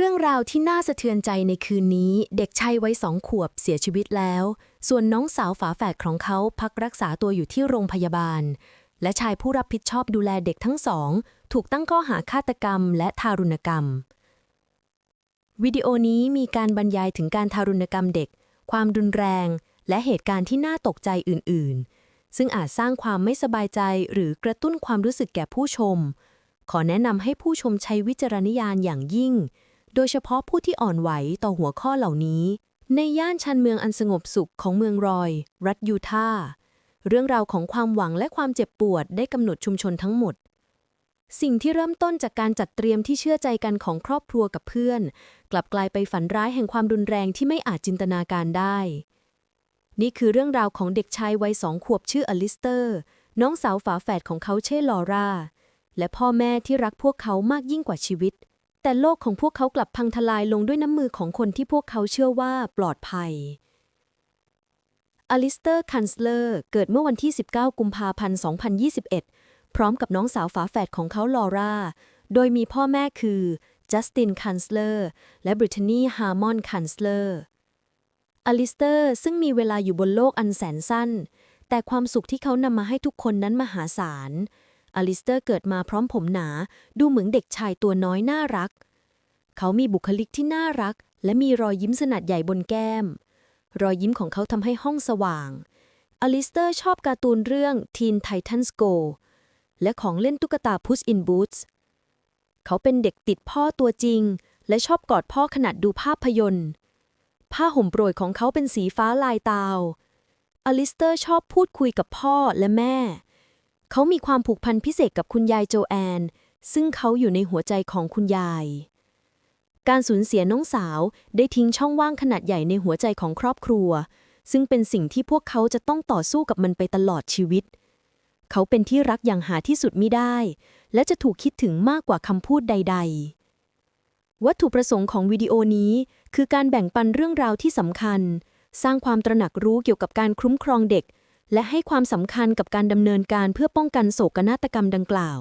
เรื่องราวที่น่าสะเทือนใจในคืนนี้ เด็กชายวัยสองขวบเสียชีวิตแล้ว ส่วนน้องสาวฝาแฝดของเขาพักรักษาตัวอยู่ที่โรงพยาบาล และชายผู้รับผิดชอบดูแลเด็กทั้งสอง ถูกตั้งข้อหาฆาตกรรมและทารุณกรรม วิดีโอนี้มีการบรรยายถึงการทารุณกรรมเด็ก ความรุนแรง และเหตุการณ์ที่น่าตกใจอื่น ๆ ซึ่งอาจสร้างความไม่สบายใจหรือกระตุ้นความรู้สึกแก่ผู้ชม ขอแนะนำให้ผู้ชมใช้วิจารณญาณอย่างยิ่ง โดยเฉพาะผู้ที่อ่อนไหวต่อหัวข้อเหล่านี้ ในย่านชันเมืองอันสงบสุขของเมืองรอย รัฐยูทาห์เรื่องราวของความหวังและความเจ็บปวดได้กำหนดชุมชนทั้งหมด สิ่งที่เริ่มต้นจากการจัดเตรียมที่เชื่อใจกันของครอบครัวกับเพื่อน กลับกลายไปฝันร้ายแห่งความรุนแรงที่ไม่อาจจินตนาการได้ นี่คือเรื่องราวของเด็กชายวัยสองขวบชื่ออลิสเตอร์ น้องสาวฝาแฝดของเขาชื่อลอร่าและพ่อแม่ที่รักพวกเขามากยิ่งกว่าชีวิต แต่โลกของพวกเขากลับพังทลายลงด้วยน้ำมือของคนที่พวกเขาเชื่อว่าปลอดภัย อลิสเตอร์ คันสเลอร์ เกิดเมื่อวันที่ 19 กุมภาพันธ์ 2021 พร้อมกับน้องสาวฝาแฝดของเขาลอร่า โดยมีพ่อแม่คือ จัสติน คันสเลอร์ และบริทนีฮาร์มอน คันสเลอร์ อลิสเตอร์ซึ่งมีเวลาอยู่บนโลกอันแสนสั้น แต่ความสุขที่เขานำมาให้ทุกคนนั้นมหาศาล อลิสเตอร์เกิดมาพร้อมผมหนา ดูเหมือนเด็กชายตัวน้อยน่ารัก เขามีบุคลิกที่น่ารัก และมีรอยยิ้มสนัดใหญ่บนแก้ม รอยยิ้มของเขาทำให้ห้องสว่าง อลิสเตอร์ชอบการ์ตูนเรื่อง Teen Titans Go และของเล่นตุ๊กตา Puss in Boots เขาเป็นเด็กติดพ่อตัวจริง และชอบกอดพ่อขณะดูภาพยนตร์ ผ้าห่มโปรดของเขาเป็นสีฟ้าลายตาวอลิสเตอร์ชอบพูดคุยกับพ่อและแม่ เขามีความผูกพันพิเศษกับคุณยายโจแอน ซึ่งเขาอยู่ในหัวใจของคุณยาย การสูญเสียน้องสาวได้ทิ้งช่องว่างขนาดใหญ่ในหัวใจของครอบครัว ซึ่งเป็นสิ่งที่พวกเขาจะต้องต่อสู้กับมันไปตลอดชีวิต เขาเป็นที่รักอย่างหาที่สุดมิได้ และจะถูกคิดถึงมากกว่าคำพูดใด ๆวัตถุประสงค์ของวิดีโอนี้ คือการแบ่งปันเรื่องราวที่สำคัญ สร้างความตระหนักรู้เกี่ยวกับการคุ้มครองเด็ก และให้ความสำคัญกับการดำเนินการเพื่อป้องกันโศกนาฏกรรมดังกล่าว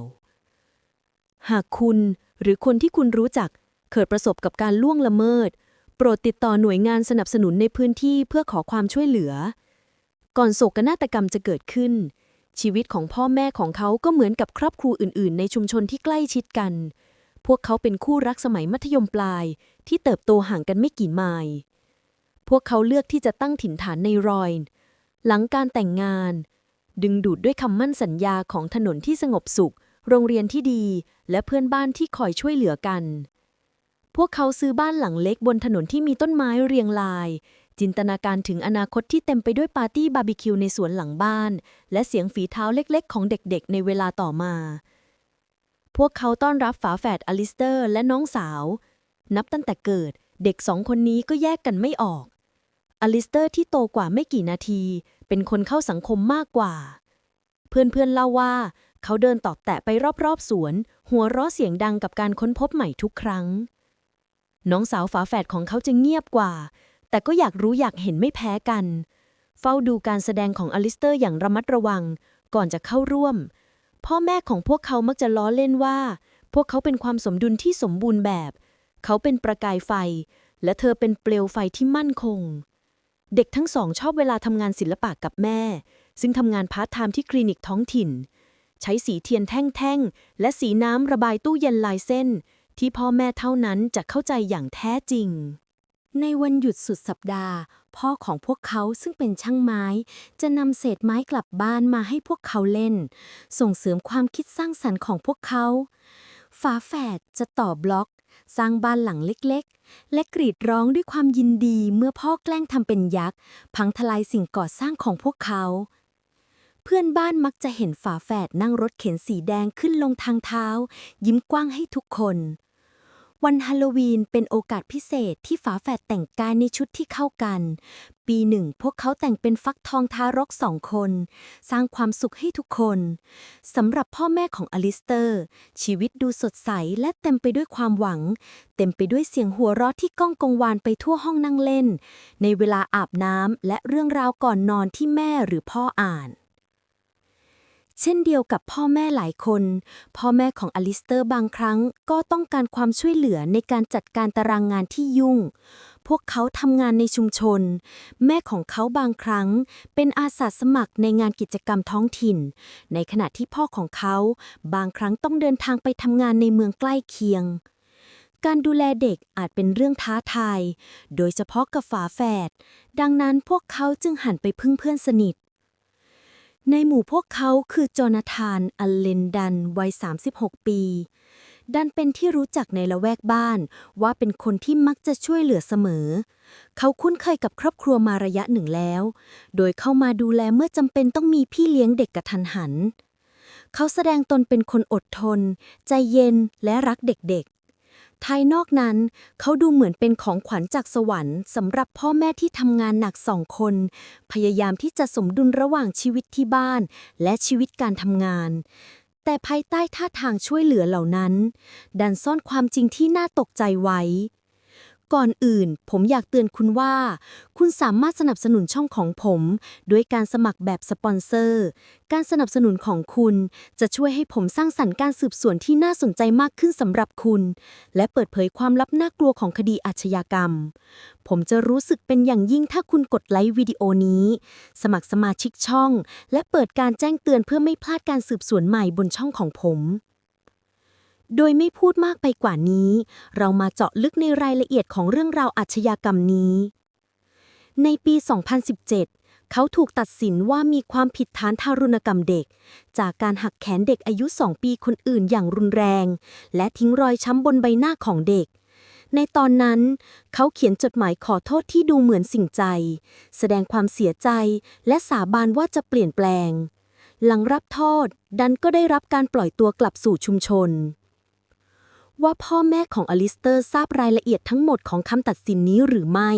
หากคุณหรือคนที่คุณรู้จักเกิดประสบกับการล่วงละเมิด โปรดติดต่อหน่วยงานสนับสนุนในพื้นที่เพื่อขอความช่วยเหลือ ก่อนโศกนาฏกรรมจะเกิดขึ้น ชีวิตของพ่อแม่ของเขาก็เหมือนกับครอบครัวอื่น ๆ ในชุมชนที่ใกล้ชิดกัน พวกเขาเป็นคู่รักสมัยมัธยมปลายที่เติบโตห่างกันไม่กี่ไมล์พวกเขาเลือกที่จะตั้งถิ่นฐานในรอยน์ หลังการแต่งงาน ดึงดูดด้วยคำมั่นสัญญาของถนนที่สงบสุข โรงเรียนที่ดี และเพื่อนบ้านที่คอยช่วยเหลือกัน พวกเขาซื้อบ้านหลังเล็กบนถนนที่มีต้นไม้เรียงราย จินตนาการถึงอนาคตที่เต็มไปด้วยปาร์ตี้บาร์บีคิวในสวนหลังบ้าน และเสียงฝีเท้าเล็กๆ ของเด็กๆ ในเวลาต่อมา พวกเขาต้อนรับฝาแฝดอลิสเตอร์ และน้องสาว นับตั้งแต่เกิดเด็กสองคนนี้ก็แยกกันไม่ออกอลิสเตอร์ที่โตกว่าไม่กี่นาที เป็นคนเข้าสังคมมากกว่า เพื่อนๆเล่าว่า เขาเดินตอบแตะไปรอบๆสวน หัวเราะเสียงดังกับการค้นพบใหม่ทุกครั้ง น้องสาวฝาแฝดของเขาจะเงียบกว่า แต่ก็อยากรู้อยากเห็นไม่แพ้กัน เฝ้าดูการแสดงของอลิสเตอร์อย่างระมัดระวัง ก่อนจะเข้าร่วม พ่อแม่ของพวกเขามักจะล้อเล่นว่า พวกเขาเป็นความสมดุลที่สมบูรณ์แบบ เขาเป็นประกายไฟ และเธอเป็นเปลวไฟที่มั่นคง เด็กทั้งสองชอบเวลาทำงานศิลปะกับแม่ ซึ่งทำงานพาร์ทไทม์ที่คลินิกท้องถิ่น ใช้สีเทียนแท่งๆ และสีน้ำระบายตู้เย็นลายเส้น ที่พ่อแม่เท่านั้นจะเข้าใจอย่างแท้จริง ในวันหยุดสุดสัปดาห์ พ่อของพวกเขาซึ่งเป็นช่างไม้ จะนำเศษไม้กลับบ้านมาให้พวกเขาเล่น ส่งเสริมความคิดสร้างสรรค์ของพวกเขาฝาแฝดจะต่อบล็อก สร้างบ้านหลังเล็กๆ และกรีดร้องด้วยความยินดีเมื่อพ่อแกล้งทำเป็นยักษ์ พังทลายสิ่งก่อสร้างของพวกเขา เพื่อนบ้านมักจะเห็นฝาแฝดนั่งรถเข็นสีแดงขึ้นลงทางเท้า ยิ้มกว้างให้ทุกคน วันฮาโลวีนเป็นโอกาสพิเศษที่ฝาแฝดแต่งกายในชุดที่เข้ากัน ปีหนึ่งพวกเขาแต่งเป็นฟักทองทารกสองคน สร้างความสุขให้ทุกคนสำหรับพ่อแม่ของอลิสเตอร์ ชีวิตดูสดใสและเต็มไปด้วยความหวัง เต็มไปด้วยเสียงหัวเราะที่ก้องกังวานไปทั่วห้องนั่งเล่น ในเวลาอาบน้ำและเรื่องราวก่อนนอนที่แม่หรือพ่ออ่าน เช่นเดียวกับพ่อแม่หลายคน พ่อแม่ของอลิสเตอร์บางครั้งก็ต้องการความช่วยเหลือในการจัดการตารางงานที่ยุ่ง พวกเขาทำงานในชุมชน แม่ของเขาบางครั้ง เป็นอาสาสมัครในงานกิจกรรมท้องถิ่น ในขณะที่พ่อของเขา บางครั้งต้องเดินทางไปทำงานในเมืองใกล้เคียงการดูแลเด็กอาจเป็นเรื่องท้าทาย โดยเฉพาะกับฝาแฝด ดังนั้นพวกเขาจึงหันไปพึ่งเพื่อนสนิท ในหมู่พวกเขาคือจอนาธานอัลเลนดันวัย 36 ปี ดันเป็นที่รู้จักในละแวกบ้าน ว่าเป็นคนที่มักจะช่วยเหลือเสมอ เขาคุ้นเคยกับครอบครัวมาระยะหนึ่งแล้ว โดยเข้ามาดูแลเมื่อจำเป็นต้องมีพี่เลี้ยงเด็กกระทันหัน เขาแสดงตนเป็นคนอดทน ใจเย็นและรักเด็กๆ ภายนอกนั้น เขาดูเหมือนเป็นของขวัญจากสวรรค์สำหรับพ่อแม่ที่ทำงานหนักสองคน พยายามที่จะสมดุลระหว่างชีวิตที่บ้าน และชีวิตการทำงาน แต่ภายใต้ท่าทางช่วยเหลือเหล่านั้น ดันซ่อนความจริงที่น่าตกใจไว้ ก่อนอื่น ผมอยากเตือนคุณว่า คุณสามารถสนับสนุนช่องของผม ด้วยการสมัครแบบสปอนเซอร์ การสนับสนุนของคุณ จะช่วยให้ผมสร้างสรรค์การสืบสวนที่น่าสนใจมากขึ้นสำหรับคุณ และเปิดเผยความลับน่ากลัวของคดีอาชญากรรม ผมจะรู้สึกเป็นอย่างยิ่งถ้าคุณกดไลค์วิดีโอนี้ สมัครสมาชิกช่อง และเปิดการแจ้งเตือนเพื่อไม่พลาดการสืบสวนใหม่บนช่องของผม โดยไม่พูดมากไปกว่านี้ เรามาเจาะลึกในรายละเอียดของเรื่องราวอาชญากรรมนี้ ในปี 2017 เขาถูกตัดสินว่ามีความผิดฐานทารุณกรรมเด็ก จากการหักแขนเด็กอายุ 2 ปีคนอื่นอย่างรุนแรง และทิ้งรอยช้ำบนใบหน้าของเด็กในตอนนั้น เขาเขียนจดหมายขอโทษที่ดูเหมือนสิ่งใจ แสดงความเสียใจและสาบานว่าจะเปลี่ยนแปลง หลังรับโทษดันก็ได้รับการปล่อยตัวกลับสู่ชุมชน ว่าพ่อแม่ของอลิสเตอร์ทราบรายละเอียดทั้งหมดของคำตัดสินนี้หรือไม่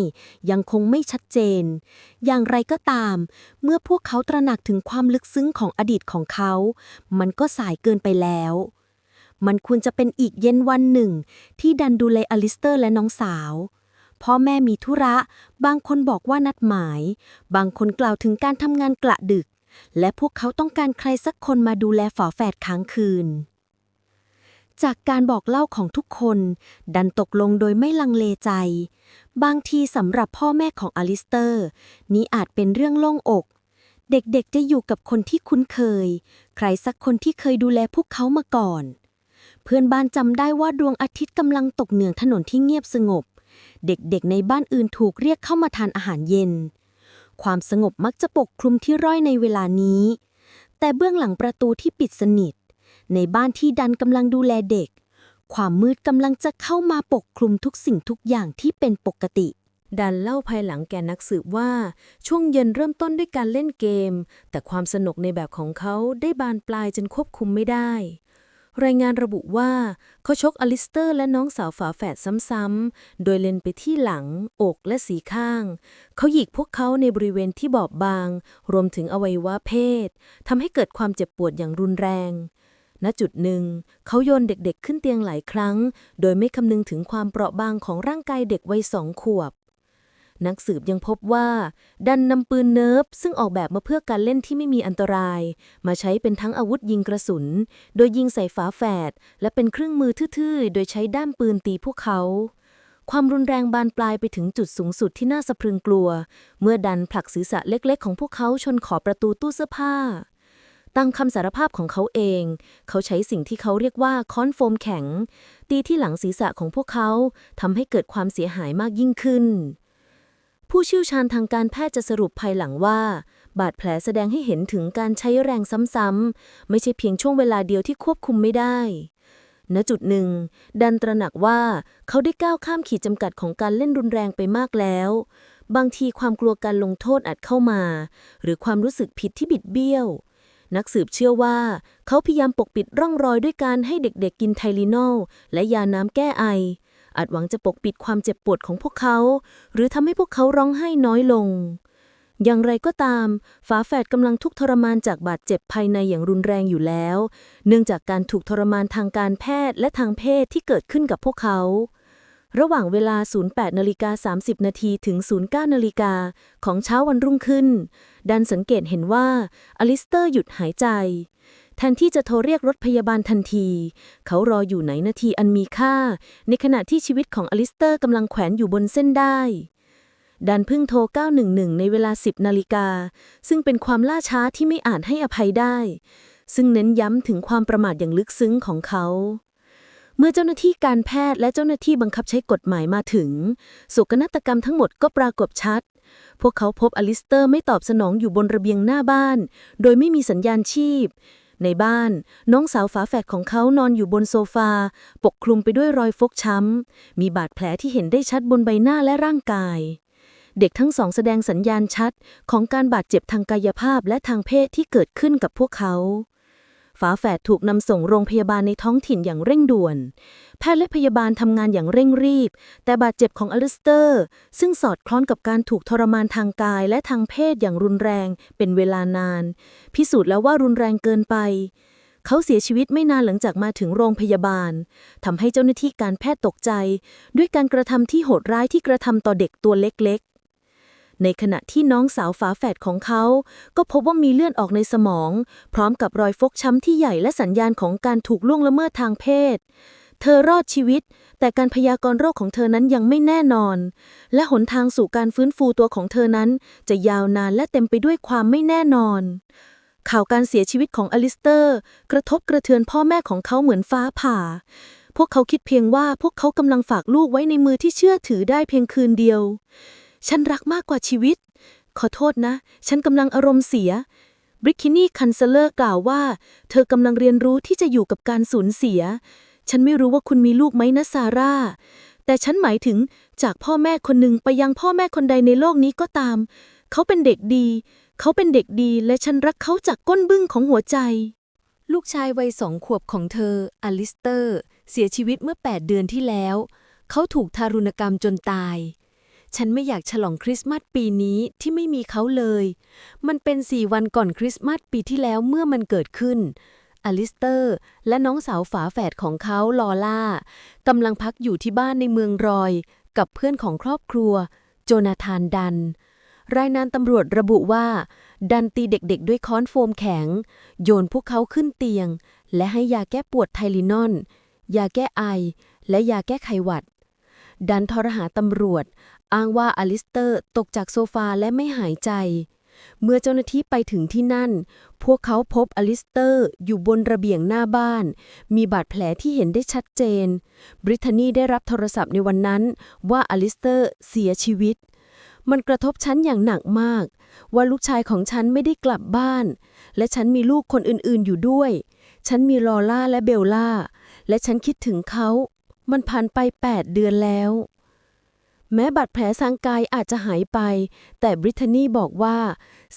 ยังคงไม่ชัดเจน อย่างไรก็ตาม เมื่อพวกเขาตระหนักถึงความลึกซึ้งของอดีตของเขา มันก็สายเกินไปแล้ว มันควรจะเป็นอีกเย็นวันหนึ่ง ที่ดันดูแลอลิสเตอร์และน้องสาวพ่อแม่มีธุระ บางคนบอกว่านัดหมาย บางคนกล่าวถึงการทำงานกละดึก และพวกเขาต้องการใครสักคนมาดูแลฝาแฝดค้างคืน จากการบอกเล่าของทุกคน ดันตกลงโดยไม่ลังเลใจ บางทีสำหรับพ่อแม่ของอลิสเตอร์ นี้อาจเป็นเรื่องโล่งอก เด็กๆจะอยู่กับคนที่คุ้นเคย ใครสักคนที่เคยดูแลพวกเขามาก่อน เพื่อนบ้านจำได้ว่าดวงอาทิตย์กำลังตกเหนือถนนที่เงียบสงบ เด็กๆในบ้านอื่นถูกเรียกเข้ามาทานอาหารเย็น ความสงบมักจะปกคลุมที่ร่อยในเวลานี้ แต่เบื้องหลังประตูที่ปิดสนิท ในบ้านที่ดันกำลังดูแลเด็ก ความมืดกำลังจะเข้ามาปกคลุมทุกสิ่งทุกอย่างที่เป็นปกติ ดันเล่าภายหลังแก่นักสืบว่า ช่วงเย็นเริ่มต้นด้วยการเล่นเกม แต่ความสนุกในแบบของเขาได้บานปลายจนควบคุมไม่ได้ รายงานระบุว่าเขาชกอลิสเตอร์และน้องสาวฝาแฝดซ้ำๆ โดยเล็นไปที่หลัง อกและสีข้าง เขาหยิกพวกเขาในบริเวณที่บอบบาง รวมถึงอวัยวะเพศทำให้เกิดความเจ็บปวดอย่างรุนแรง ณจุดหนึ่ง เขาโยนเด็กๆขึ้นเตียงหลายครั้ง โดยไม่คำนึงถึงความเปราะบางของร่างกายเด็กวัยสองขวบ นักสืบยังพบว่า ดันนำปืนเนิร์ฟซึ่งออกแบบมาเพื่อการเล่นที่ไม่มีอันตราย มาใช้เป็นทั้งอาวุธยิงกระสุน โดยยิงใส่ฝาแฝดและเป็นเครื่องมือทื่อๆ โดยใช้ด้ามปืนตีพวกเขาความรุนแรงบานปลายไปถึงจุดสูงสุดที่น่าสะพรึงกลัว เมื่อดันผลักศีรษะเล็กๆ ของพวกเขาชนขอบประตูตู้เสื้อผ้า ตามคำสารภาพของเขาเอง เขาใช้สิ่งที่เขาเรียกว่าค้อนโฟมแข็ง ตีที่หลังศีรษะของพวกเขาทำให้เกิดความเสียหายมากยิ่งขึ้น ผู้เชี่ยวชาญทางการแพทย์จะสรุปภายหลังว่า บาดแผลแสดงให้เห็นถึงการใช้แรงซ้ำๆ ไม่ใช่เพียงช่วงเวลาเดียวที่ควบคุมไม่ได้ณจุดหนึ่ง ดันตระหนักว่าเขาได้ก้าวข้ามขีดจำกัดของการเล่นรุนแรงไปมากแล้ว บางทีความกลัวการลงโทษอาจเข้ามา หรือความรู้สึกผิดที่บิดเบี้ยว นักสืบเชื่อว่า เขาพยายามปกปิดร่องรอยด้วยการให้เด็กๆกินไทลินอลและยาน้ำแก้ไอ อาจหวังจะปกปิดความเจ็บปวดของพวกเขา หรือทำให้พวกเขาร้องไห้น้อยลง อย่างไรก็ตาม ฝาแฝดกำลังทุกข์ทรมานจากบาดเจ็บภายในอย่างรุนแรงอยู่แล้ว เนื่องจากการถูกทรมานทางการแพทย์และทางเพศที่เกิดขึ้นกับพวกเขา ระหว่างเวลา 08นาฬิกา30 นาทีถึง 09นาฬิกาของเช้าวันรุ่งขึ้น ดันสังเกตเห็นว่าอลิสเตอร์หยุดหายใจ แทนที่จะโทรเรียกรถพยาบาลทันที เขารออยู่ไหนนาทีอันมีค่า ในขณะที่ชีวิตของอลิสเตอร์กำลังแขวนอยู่บนเส้นได้ดันเพิ่งโทร 911 ในเวลา 10 นาฬิกา ซึ่งเป็นความล่าช้าที่ไม่อาจให้อภัยได้ ซึ่งเน้นย้ำถึงความประมาทอย่างลึกซึ้งของเขา เมื่อเจ้าหน้าที่การแพทย์และเจ้าหน้าที่บังคับใช้กฎหมายมาถึงโศกนาฏกรรมทั้งหมดก็ปรากฏชัด พวกเขาพบอลิสเตอร์ไม่ตอบสนองอยู่บนระเบียงหน้าบ้าน โดยไม่มีสัญญาณชีพ ในบ้าน น้องสาวฝาแฝดของเขานอนอยู่บนโซฟา ปกคลุมไปด้วยรอยฟกช้ำ มีบาดแผลที่เห็นได้ชัดบนใบหน้าและร่างกายเด็กทั้งสองแสดงสัญญาณชัดของการบาดเจ็บทางกายภาพและทางเพศที่เกิดขึ้นกับพวกเขา ฝาแฝดถูกนำส่งโรงพยาบาลในท้องถิ่นอย่างเร่งด่วน แพทย์และพยาบาลทำงานอย่างเร่งรีบ แต่บาดเจ็บของอลิสเตอร์ ซึ่งสอดคล้องกับการถูกทรมานทางกายและทางเพศอย่างรุนแรงเป็นเวลานาน พิสูจน์แล้วว่ารุนแรงเกินไปเขาเสียชีวิตไม่นานหลังจากมาถึงโรงพยาบาลทำให้เจ้าหน้าที่การแพทย์ตกใจ ด้วยการกระทำที่โหดร้ายที่กระทำต่อเด็กตัวเล็ก ในขณะที่น้องสาวฝาแฝดของเขา ก็พบว่ามีเลือดออกในสมอง พร้อมกับรอยฟกช้ำที่ใหญ่และสัญญาณของการถูกล่วงละเมิดทางเพศ เธอรอดชีวิต แต่การพยากรณ์โรคของเธอนั้นยังไม่แน่นอน และหนทางสู่การฟื้นฟูตัวของเธอนั้น จะยาวนานและเต็มไปด้วยความไม่แน่นอน ข่าวการเสียชีวิตของอลิสเตอร์ กระทบกระเทือนพ่อแม่ของเขาเหมือนฟ้าผ่าพวกเขาคิดเพียงว่าพวกเขากำลังฝากลูกไว้ในมือที่เชื่อถือได้เพียงคืนเดียว ฉันรักมากกว่าชีวิต ขอโทษนะ ฉันกำลังอารมณ์เสียบริคินี่คันเซเลอร์กล่าวว่า เธอกำลังเรียนรู้ที่จะอยู่กับการสูญเสีย ฉันไม่รู้ว่าคุณมีลูกไหมนะซาร่า แต่ฉันหมายถึงจากพ่อแม่คนหนึ่งไปยังพ่อแม่คนใดในโลกนี้ก็ตาม เขาเป็นเด็กดี เขาเป็นเด็กดีและฉันรักเขาจากก้นบึ้งของหัวใจ ลูกชายวัยสองขวบของเธอ อลิสเตอร์ เสียชีวิตเมื่อ 8 เดือนที่แล้ว เขาถูกทารุณกรรมจนตาย ฉันไม่อยากฉลองคริสต์มาสปีนี้ที่ไม่มีเขาเลย มันเป็นสี่วันก่อนคริสต์มาสปีที่แล้วเมื่อมันเกิดขึ้น อลิสเตอร์ และน้องสาวฝาแฝดของเขาลอล่ากำลังพักอยู่ที่บ้านในเมืองรอย กับเพื่อนของครอบครัว โจนาธานดัน รายงานตำรวจระบุว่า ดันตีเด็กๆ ด้วยค้อนโฟมแข็ง โยนพวกเขาขึ้นเตียง และให้ยาแก้ปวดไทลินอนยาแก้ไอ และยาแก้ไขหวัดดันทรหาตำรวจ อ้างว่าอลิสเตอร์ตกจากโซฟาและไม่หายใจ เมื่อเจ้าหน้าที่ไปถึงที่นั่น พวกเขาพบอลิสเตอร์อยู่บนระเบียงหน้าบ้าน มีบาดแผลที่เห็นได้ชัดเจน บริทานีได้รับโทรศัพท์ในวันนั้นว่าอลิสเตอร์เสียชีวิต มันกระทบฉันอย่างหนักมาก ว่าลูกชายของฉันไม่ได้กลับบ้าน และฉันมีลูกคนอื่นๆอยู่ด้วย ฉันมีลอล่าและเบลล่าและฉันคิดถึงเขา มันผ่านไป 8 เดือนแล้ว แม้บาดแผลทางกายอาจจะหายไป แต่บริทานีบอกว่า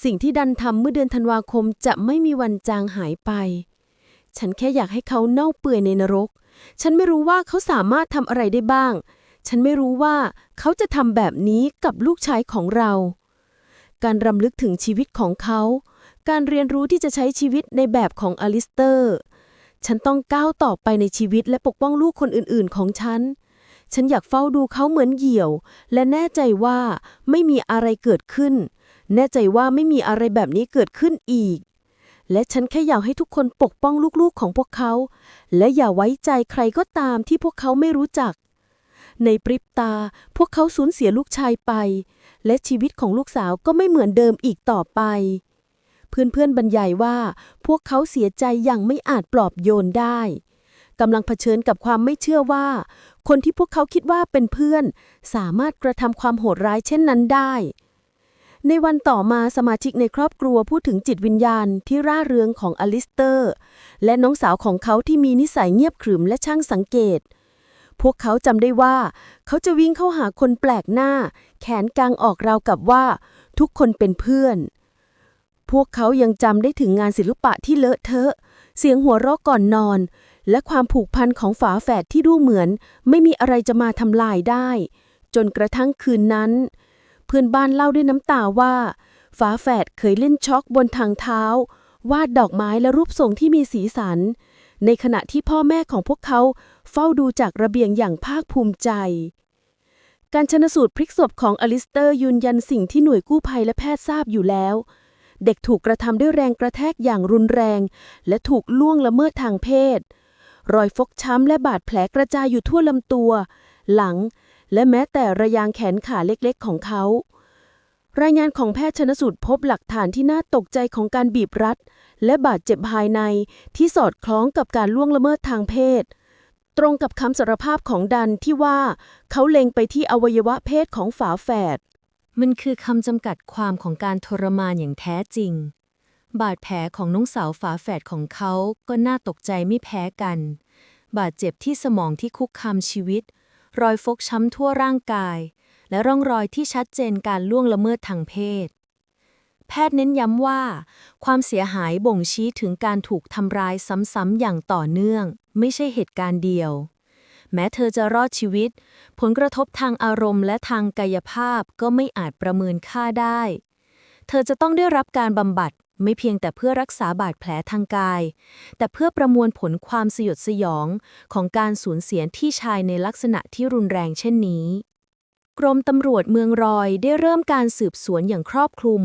สิ่งที่ดันทำเมื่อเดือนธันวาคมจะไม่มีวันจางหายไป ฉันแค่อยากให้เขาเน่าเปื่อยในนรก ฉันไม่รู้ว่าเขาสามารถทำอะไรได้บ้าง ฉันไม่รู้ว่าเขาจะทำแบบนี้กับลูกชายของเรา การรำลึกถึงชีวิตของเขา การเรียนรู้ที่จะใช้ชีวิตในแบบของอลิสเตอร์ ฉันต้องก้าวต่อไปในชีวิตและปกป้องลูกคนอื่น ๆ ของฉัน ฉันอยากเฝ้าดูเขาเหมือนเหยี่ยว และแน่ใจว่าไม่มีอะไรเกิดขึ้น แน่ใจว่าไม่มีอะไรแบบนี้เกิดขึ้นอีก และฉันแค่อยากให้ทุกคนปกป้องลูกๆของพวกเขา และอย่าไว้ใจใครก็ตามที่พวกเขาไม่รู้จัก ในปริบตาพวกเขาสูญเสียลูกชายไป และชีวิตของลูกสาวก็ไม่เหมือนเดิมอีกต่อไป เพื่อนๆบรรยายว่าพวกเขาเสียใจอย่างไม่อาจปลอบโยนได้กำลังเผชิญกับความไม่เชื่อว่า คนที่พวกเขาคิดว่าเป็นเพื่อน สามารถกระทำความโหดร้ายเช่นนั้นได้ ในวันต่อมาสมาชิกในครอบครัวพูดถึงจิตวิญญาณที่ร่าเริงของอลิสเตอร์ และน้องสาวของเขาที่มีนิสัยเงียบขรึมและช่างสังเกต พวกเขาจำได้ว่า เขาจะวิ่งเข้าหาคนแปลกหน้า แขนกลางออกราวกับว่า ทุกคนเป็นเพื่อน พวกเขายังจำได้ถึงงานศิลปะที่เลอะเทอะ เสียงหัวเราะก่อนนอน และความผูกพันของฝาแฝดที่ดูเหมือน ไม่มีอะไรจะมาทำลายได้ จนกระทั่งคืนนั้น เพื่อนบ้านเล่าด้วยน้ำตาว่า ฝาแฝดเคยเล่นช็อกบนทางเท้า วาดดอกไม้และรูปทรงที่มีสีสัน ในขณะที่พ่อแม่ของพวกเขาเฝ้าดูจากระเบียงอย่างภาคภูมิใจ การชนสูตรพลิกศพของอลิสเตอร์ยืนยันสิ่งที่หน่วยกู้ภัยและแพทย์ทราบอยู่แล้วเด็กถูกกระทำด้วยแรงกระแทกอย่างรุนแรง และถูกล่วงละเมิดทางเพศ รอยฟกช้ำและบาดแผลกระจายอยู่ทั่วลำตัว หลัง และแม้แต่ระยางแขนขาเล็กๆ ของเขา รายงานของแพทย์ชนสูตรพบหลักฐานที่น่าตกใจของการบีบรัด และบาดเจ็บภายในที่สอดคล้องกับการล่วงละเมิดทางเพศ ตรงกับคำสารภาพของดันที่ว่าเขาเล็งไปที่อวัยวะเพศของฝาแฝดมันคือคำจำกัดความของการทรมานอย่างแท้จริง บาดแผลของน้องสาวฝาแฝดของเขาก็น่าตกใจไม่แพ้กัน บาดเจ็บที่สมองที่คุกคามชีวิต รอยฟกช้ำทั่วร่างกาย และร่องรอยที่ชัดเจนการล่วงละเมิดทางเพศ แพทย์เน้นย้ำว่า ความเสียหายบ่งชี้ถึงการถูกทำร้ายซ้ำๆอย่างต่อเนื่อง ไม่ใช่เหตุการณ์เดียว แม้เธอจะรอดชีวิต ผลกระทบทางอารมณ์และทางกายภาพก็ไม่อาจประเมินค่าได้ เธอจะต้องได้รับการบำบัด ไม่เพียงแต่เพื่อรักษาบาดแผลทางกาย แต่เพื่อประมวลผลความสยดสยองของการสูญเสียที่ชายในลักษณะที่รุนแรงเช่นนี้ กรมตำรวจเมืองรอยได้เริ่มการสืบสวนอย่างครอบคลุม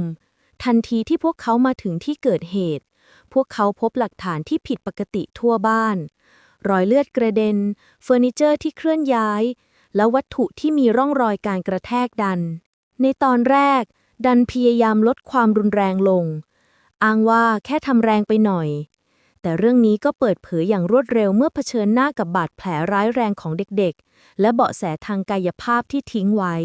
ทันทีที่พวกเขามาถึงที่เกิดเหตุ พวกเขาพบหลักฐานที่ผิดปกติทั่วบ้าน รอยเลือดกระเด็น เฟอร์นิเจอร์ที่เคลื่อนย้าย และวัตถุที่มีร่องรอยการกระแทกดัน ในตอนแรกดันพยายามลดความรุนแรงลง อ้างว่าแค่ทำแรงไปหน่อย แต่เรื่องนี้ก็เปิดเผยอย่างรวดเร็วเมื่อเผชิญหน้ากับบาดแผลร้ายแรงของเด็กๆ และเบาะแสทางกายภาพที่ทิ้งไว้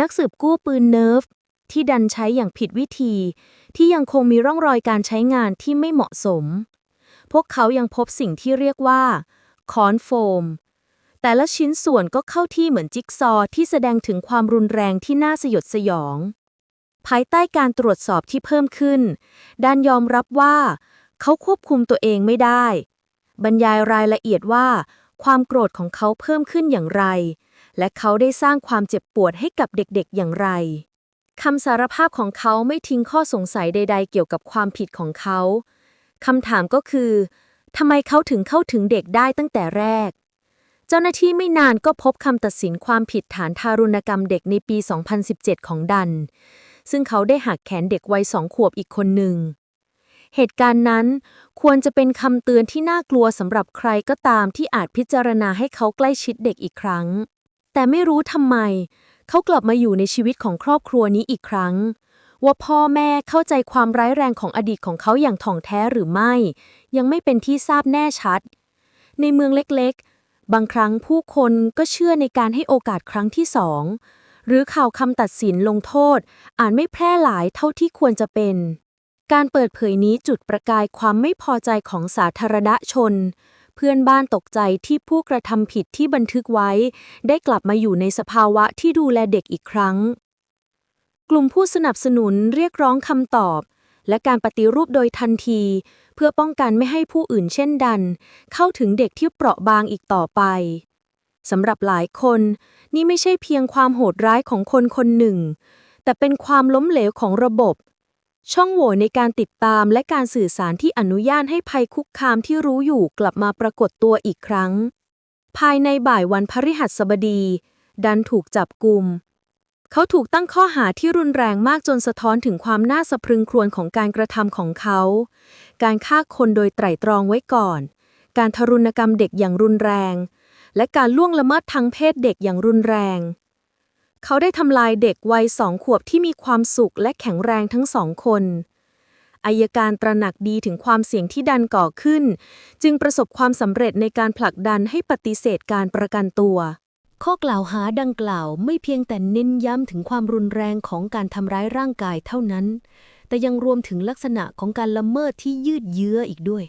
นักสืบกู้ปืนเนิร์ฟที่ดันใช้อย่างผิดวิธี ที่ยังคงมีร่องรอยการใช้งานที่ไม่เหมาะสม พวกเขายังพบสิ่งที่เรียกว่าคอนโฟม แต่ละชิ้นส่วนก็เข้าที่เหมือนจิ๊กซอว์ที่แสดงถึงความรุนแรงที่น่าสยดสยอง ภายใต้การตรวจสอบที่เพิ่มขึ้น ดันยอมรับว่า เขาควบคุมตัวเองไม่ได้ บรรยายรายละเอียดว่า ความโกรธของเขาเพิ่มขึ้นอย่างไร และเขาได้สร้างความเจ็บปวดให้กับเด็กๆอย่างไรคำสารภาพของเขาไม่ทิ้งข้อสงสัยใด ๆ เกี่ยวกับความผิดของเขาคำถามก็คือทำไมเขาถึงเข้าถึงเด็กได้ตั้งแต่แรก เจ้าหน้าที่ไม่นานก็พบคำตัดสินความผิดฐานทารุณกรรมเด็กในปี 2017 ของดัน ซึ่งเขาได้หักแขนเด็กวัยสองขวบอีกคนหนึ่ง เหตุการณ์นั้นควรจะเป็นคำเตือนที่น่ากลัวสำหรับใครก็ตามที่อาจพิจารณาให้เขาใกล้ชิดเด็กอีกครั้ง แต่ไม่รู้ทำไม เขากลับมาอยู่ในชีวิตของครอบครัวนี้อีกครั้ง ว่าพ่อแม่เข้าใจความร้ายแรงของอดีตของเขาอย่างถ่องแท้หรือไม่ ยังไม่เป็นที่ทราบแน่ชัด ในเมืองเล็กๆ บางครั้งผู้คนก็เชื่อในการให้โอกาสครั้งที่สอง หรือข่าวคำตัดสินลงโทษอาจไม่แพร่หลายเท่าที่ควรจะเป็น การเปิดเผยนี้จุดประกายความไม่พอใจของสาธารณชน เพื่อนบ้านตกใจที่ผู้กระทำผิดที่บันทึกไว้ ได้กลับมาอยู่ในสภาวะที่ดูแลเด็กอีกครั้ง กลุ่มผู้สนับสนุนเรียกร้องคำตอบ และการปฏิรูปโดยทันที เพื่อป้องกันไม่ให้ผู้อื่นเช่นดัน เข้าถึงเด็กที่เปราะบางอีกต่อไป สำหรับหลายคน นี่ไม่ใช่เพียงความโหดร้ายของคนคนหนึ่ง แต่เป็นความล้มเหลวของระบบ ช่องโหว่ในการติดตามและการสื่อสารที่อนุญาตให้ภัยคุกคามที่รู้อยู่กลับมาปรากฏตัวอีกครั้ง ภายในบ่ายวันพฤหัสบดี ดันถูกจับกลุ่มเขาถูกตั้งข้อหาที่รุนแรงมากจนสะท้อนถึงความน่าสะพรึงครวญของการกระทำของเขา การฆ่าคนโดยไตร่ตรองไว้ก่อน การทารุณกรรมเด็กอย่างรุนแรง และการล่วงละเมิดทางเพศเด็กอย่างรุนแรง เขาได้ทำลายเด็กวัยสองขวบที่มีความสุขและแข็งแรงทั้งสองคนอายการตระหนักดีถึงความเสี่ยงที่ดันก่อขึ้น จึงประสบความสำเร็จในการผลักดันให้ปฏิเสธการประกันตัว ข้อกล่าวหาดังกล่าวไม่เพียงแต่เน้นย้ำถึงความรุนแรงของการทำร้ายร่างกายเท่านั้น แต่ยังรวมถึงลักษณะของการละเมิดที่ยืดเยื้ออีกด้วย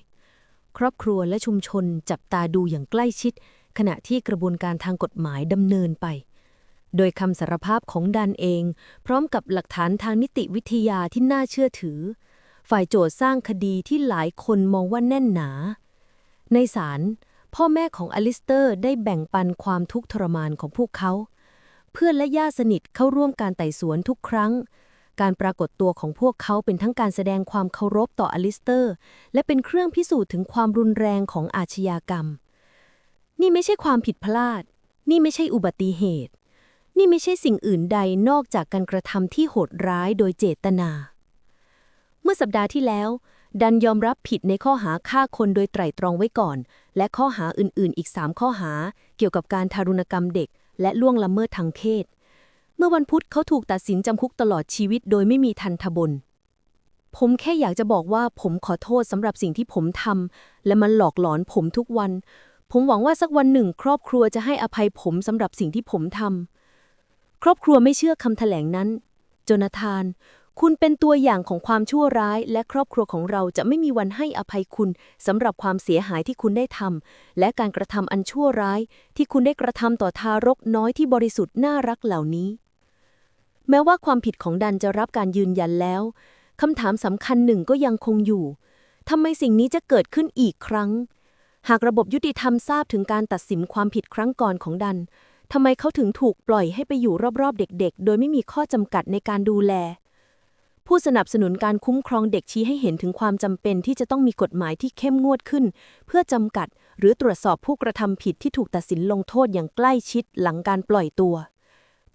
ครอบครัวและชุมชนจับตาดูอย่างใกล้ชิด ขณะที่กระบวนการทางกฎหมายดำเนินไป โดยคำสารภาพของดันเอง พร้อมกับหลักฐานทางนิติวิทยาที่น่าเชื่อถือ ฝ่ายโจทย์สร้างคดีที่หลายคนมองว่าแน่นหนา ในศาลพ่อแม่ของอลิสเตอร์ได้แบ่งปันความทุกข์ทรมานของพวกเขา เพื่อนและญาติสนิทเข้าร่วมการไต่สวนทุกครั้ง การปรากฏตัวของพวกเขาเป็นทั้งการแสดงความเคารพต่ออลิสเตอร์ และเป็นเครื่องพิสูจน์ถึงความรุนแรงของอาชญากรรม นี่ไม่ใช่ความผิดพลาด นี่ไม่ใช่อุบัติเหตุ นี่ไม่ใช่สิ่งอื่นใดนอกจากการกระทำที่โหดร้ายโดยเจตนา เมื่อสัปดาห์ที่แล้ว ดันยอมรับผิดในข้อหาฆ่าคนโดยไตร่ตรองไว้ก่อน และข้อหาอื่นๆ อีก 3 ข้อหา เกี่ยวกับการทารุณกรรมเด็ก และล่วงละเมิดทางเพศเมื่อวันพุธเขาถูกตัดสินจำคุกตลอดชีวิตโดยไม่มีทันทบน ผมแค่อยากจะบอกว่าผมขอโทษสำหรับสิ่งที่ผมทำและมันหลอกหลอนผมทุกวัน ผมหวังว่าสักวันหนึ่ง ครอบครัวจะให้อภัยผมสำหรับสิ่งที่ผมทำครอบครัวไม่เชื่อคำแถลงนั้น โจนาธาน คุณเป็นตัวอย่างของความชั่วร้าย และครอบครัวของเราจะไม่มีวันให้อภัยคุณสำหรับความเสียหายที่คุณได้ทำและการกระทำอันชั่วร้าย ที่คุณได้กระทำต่อทารกน้อยที่บริสุทธิ์น่ารักเหล่านี้ แม้ว่าความผิดของดันจะรับการยืนยันแล้วคำถามสำคัญหนึ่งก็ยังคงอยู่ทำไมสิ่งนี้จะเกิดขึ้นอีกครั้ง หากระบบยุติธรรมทราบถึงการตัดสินความผิดครั้งก่อนของดันทำไมเขาถึงถูกปล่อยให้ไปอยู่รอบๆ เด็กๆ โดยไม่มีข้อจำกัดในการดูแล ผู้สนับสนุนการคุ้มครองเด็กชี้ให้เห็นถึงความจำเป็นที่จะต้องมีกฎหมายที่เข้มงวดขึ้น เพื่อจำกัด หรือตรวจสอบผู้กระทำผิดที่ถูกตัดสินลงโทษอย่างใกล้ชิดหลังการปล่อยตัว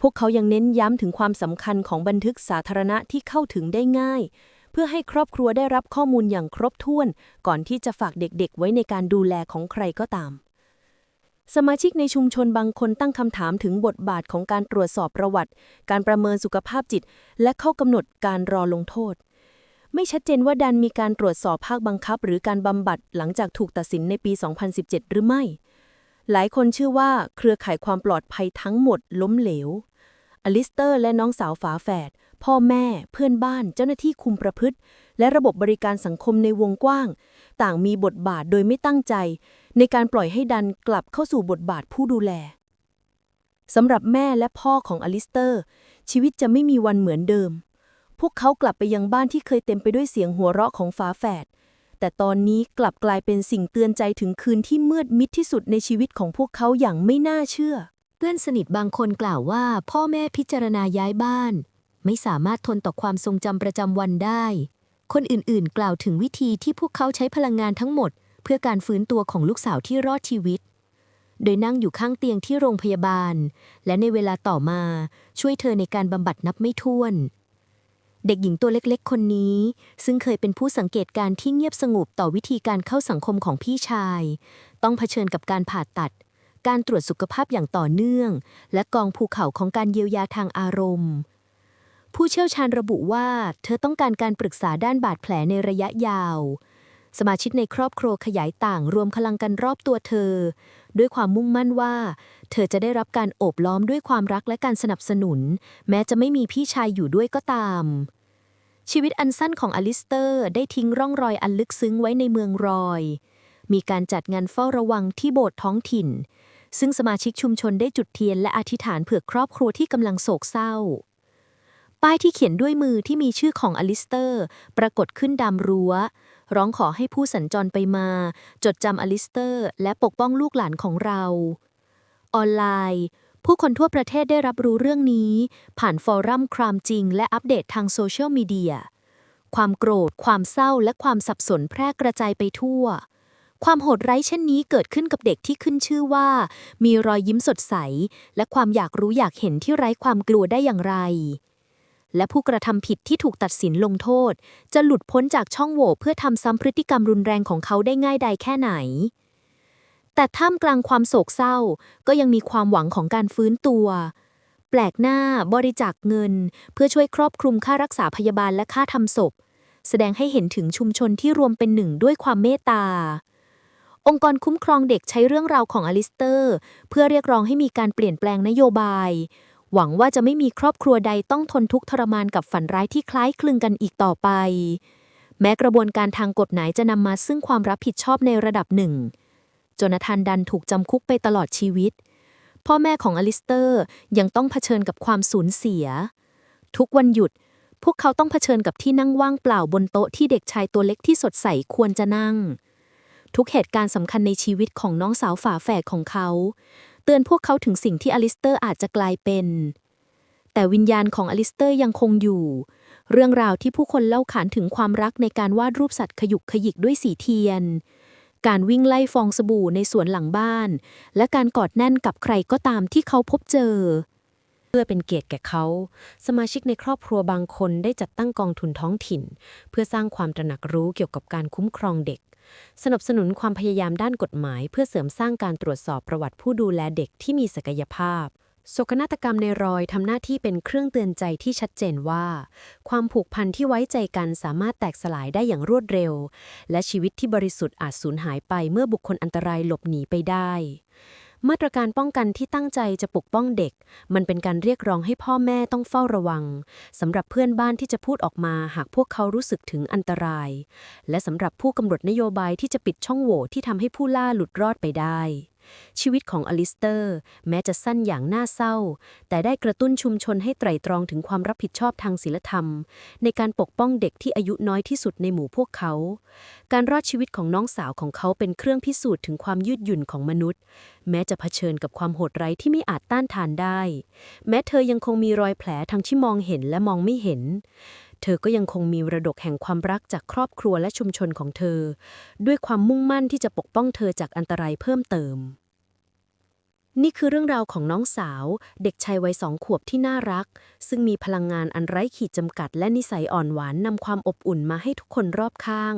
พวกเขายังเน้นย้ำถึงความสำคัญของบันทึกสาธารณะที่เข้าถึงได้ง่าย เพื่อให้ครอบครัวได้รับข้อมูลอย่างครบถ้วน ก่อนที่จะฝากเด็กๆ ไว้ในการดูแลของใครก็ตาม สมาชิกในชุมชนบางคนตั้งคำถามถึงบทบาทของการตรวจสอบประวัติ การประเมินสุขภาพจิต และข้อกำหนดการรอลงโทษ ไม่ชัดเจนว่าดันมีการตรวจสอบภาคบังคับ หรือการบำบัดหลังจากถูกตัดสินในปี 2017 หรือไม่ หลายคนเชื่อว่าเครือข่ายความปลอดภัยทั้งหมดล้มเหลวอลิสเตอร์และน้องสาวฝาแฝด พ่อแม่ เพื่อนบ้าน เจ้าหน้าที่คุมประพฤติ และระบบบริการสังคมในวงกว้าง ต่างมีบทบาทโดยไม่ตั้งใจ ในการปล่อยให้ดันกลับเข้าสู่บทบาทผู้ดูแลสำหรับแม่และพ่อของอลิสเตอร์ ชีวิตจะไม่มีวันเหมือนเดิม พวกเขากลับไปยังบ้านที่เคยเต็มไปด้วยเสียงหัวเราะของฝาแฝด แต่ตอนนี้กลับกลายเป็นสิ่งเตือนใจถึงคืนที่มืดมิดที่สุดในชีวิตของพวกเขาอย่างไม่น่าเชื่อ เพื่อนสนิทบางคนกล่าวว่า พ่อแม่พิจารณาย้ายบ้าน ไม่สามารถทนต่อความทรงจำประจำวันได้ คนอื่นๆ กล่าวถึงวิธีที่พวกเขาใช้พลังงานทั้งหมด เพื่อการฟื้นตัวของลูกสาวที่รอดชีวิต โดยนั่งอยู่ข้างเตียงที่โรงพยาบาล และในเวลาต่อมาช่วยเธอในการบำบัดนับไม่ถ้วน เด็กหญิงตัวเล็กๆ คนนี้ ซึ่งเคยเป็นผู้สังเกตการณ์ที่เงียบสงบต่อวิธีการเข้าสังคมของพี่ชาย ต้องเผชิญกับการผ่าตัดการตรวจสุขภาพอย่างต่อเนื่อง และกองภูเขาของการเยียวยาทางอารมณ์ ผู้เชี่ยวชาญระบุว่า เธอต้องการการปรึกษาด้านบาดแผลในระยะยาว สมาชิกในครอบครัวขยายต่างรวมพลังกันรอบตัวเธอ ด้วยความมุ่งมั่นว่า เธอจะได้รับการโอบล้อมด้วยความรักและการสนับสนุน แม้จะไม่มีพี่ชายอยู่ด้วยก็ตาม ชีวิตอันสั้นของอลิสเตอร์ได้ทิ้งร่องรอยอันลึกซึ้งไว้ในเมืองรอย มีการจัดงานเฝ้าระวังที่โบสถ์ท้องถิ่น ซึ่งสมาชิกชุมชนได้จุดเทียนและอธิษฐานเผื่อครอบครัวที่กำลังโศกเศร้า ป้ายที่เขียนด้วยมือที่มีชื่อของอลิสเตอร์ ปรากฏขึ้นดามรั้ว ร้องขอให้ผู้สัญจรไปมา จดจำอลิสเตอร์ และปกป้องลูกหลานของเรา ออนไลน์ ผู้คนทั่วประเทศได้รับรู้เรื่องนี้ ผ่านฟอรัมครามจริง และอัปเดตทางโซเชียลมีเดียความโกรธ ความเศร้าและความสับสนแพร่กระจายไปทั่ว ความโหดร้ายเช่นนี้เกิดขึ้นกับเด็กที่ขึ้นชื่อว่า มีรอยยิ้มสดใส และความอยากรู้อยากเห็นที่ไร้ความกลัวได้อย่างไร และผู้กระทำผิดที่ถูกตัดสินลงโทษ จะหลุดพ้นจากช่องโหว่เพื่อทำซ้ำพฤติกรรมรุนแรงของเขาได้ง่ายใดแค่ไหน แต่ท่ามกลางความโศกเศร้าก็ยังมีความหวังของการฟื้นตัว แปลกหน้าบริจาคเงิน เพื่อช่วยครอบคลุมค่ารักษาพยาบาลและค่าทำศพ แสดงให้เห็นถึงชุมชนที่รวมเป็นหนึ่งด้วยความเมตตาองค์กรคุ้มครองเด็กใช้เรื่องราวของอลิสเตอร์ เพื่อเรียกร้องให้มีการเปลี่ยนแปลงนโยบาย หวังว่าจะไม่มีครอบครัวใดต้องทนทุกข์ทรมานกับฝันร้ายที่คล้ายคลึงกันอีกต่อไป แม้กระบวนการทางกฎหมายจะนำมาซึ่งความรับผิดชอบในระดับหนึ่งโจนาธานดันถูกจำคุกไปตลอดชีวิต พ่อแม่ของอลิสเตอร์ยังต้องเผชิญกับความสูญเสีย ทุกวันหยุดพวกเขาต้องเผชิญกับที่นั่งว่างเปล่าบนโต๊ะที่เด็กชายตัวเล็กที่สดใสควรจะนั่ง ทุกเหตุการณ์สำคัญในชีวิตของน้องสาวฝาแฝดของเขา เตือนพวกเขาถึงสิ่งที่อลิสเตอร์อาจจะกลายเป็น แต่วิญญาณของอลิสเตอร์ยังคงอยู่ เรื่องราวที่ผู้คนเล่าขานถึงความรักในการวาดรูปสัตว์ขยุกขยิกด้วยสีเทียน การวิ่งไล่ฟองสบู่ในสวนหลังบ้าน และการกอดแน่นกับใครก็ตามที่เขาพบเจอเพื่อเป็นเกียรติแก่เขา สมาชิกในครอบครัวบางคนได้จัดตั้งกองทุนท้องถิ่น เพื่อสร้างความตระหนักรู้เกี่ยวกับการคุ้มครองเด็ก สนับสนุนความพยายามด้านกฎหมาย เพื่อเสริมสร้างการตรวจสอบประวัติผู้ดูแลเด็กที่มีศักยภาพโศกนาฏกรรมในรอยทำหน้าที่เป็นเครื่องเตือนใจที่ชัดเจนว่า ความผูกพันที่ไว้ใจกันสามารถแตกสลายได้อย่างรวดเร็ว และชีวิตที่บริสุทธิ์อาจสูญหายไปเมื่อบุคคลอันตรายหลบหนีไปได้ มาตรการป้องกันที่ตั้งใจจะปกป้องเด็ก มันเป็นการเรียกร้องให้พ่อแม่ต้องเฝ้าระวังสำหรับเพื่อนบ้านที่จะพูดออกมาหากพวกเขารู้สึกถึงอันตราย และสำหรับผู้กำหนดนโยบายที่จะปิดช่องโหว่ที่ทำให้ผู้ล่าหลุดรอดไปได้ ชีวิตของอลิสเตอร์ แม้จะสั้นอย่างน่าเศร้า แต่ได้กระตุ้นชุมชนให้ไตร่ตรองถึงความรับผิดชอบทางศีลธรรม ในการปกป้องเด็กที่อายุน้อยที่สุดในหมู่พวกเขา การรอดชีวิตของน้องสาวของเขาเป็นเครื่องพิสูจน์ถึงความยืดหยุ่นของมนุษย์ แม้จะเผชิญกับความโหดร้ายที่ไม่อาจต้านทานได้ แม้เธอยังคงมีรอยแผลทั้งที่มองเห็นและมองไม่เห็น เธอก็ยังคงมีระดกแห่งความรักจากครอบครัวและชุมชนของเธอ ด้วยความมุ่งมั่นที่จะปกป้องเธอจากอันตรายเพิ่มเติม นี่คือเรื่องราวของน้องสาว เด็กชายวัยสองขวบที่น่ารัก ซึ่งมีพลังงานอันไร้ขีดจำกัด และนิสัยอ่อนหวานนำความอบอุ่นมาให้ทุกคนรอบข้าง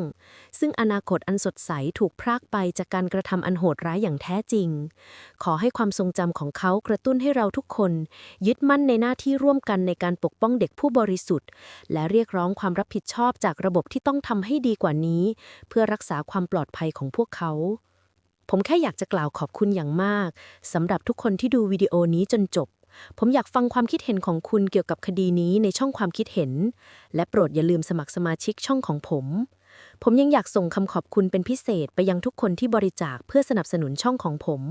ซึ่งอนาคตอันสดใสถูกพรากไปจากการกระทำอันโหดร้ายอย่างแท้จริง ขอให้ความทรงจำของเขากระตุ้นให้เราทุกคน ยึดมั่นในหน้าที่ร่วมกันในการปกป้องเด็กผู้บริสุทธิ์ และเรียกร้องความรับผิดชอบจากระบบที่ต้องทำให้ดีกว่านี้ เพื่อรักษาความปลอดภัยของพวกเขา ผมแค่อยากจะกล่าวขอบคุณอย่างมากสำหรับทุกคนที่ดูวิดีโอนี้จนจบ ผมอยากฟังความคิดเห็นของคุณเกี่ยวกับคดีนี้ในช่องความคิดเห็น และโปรดอย่าลืมสมัครสมาชิกช่องของผม ผมยังอยากส่งคำขอบคุณเป็นพิเศษไปยังทุกคนที่บริจาคเพื่อสนับสนุนช่องของผม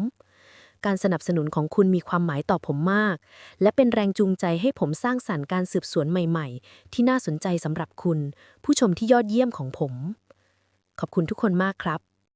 การสนับสนุนของคุณมีความหมายต่อผมมาก และเป็นแรงจูงใจให้ผมสร้างสรรค์การสืบสวนใหม่ ๆ ที่น่าสนใจสำหรับคุณ ผู้ชมที่ยอดเยี่ยมของผม ขอบคุณทุกคนมากครับ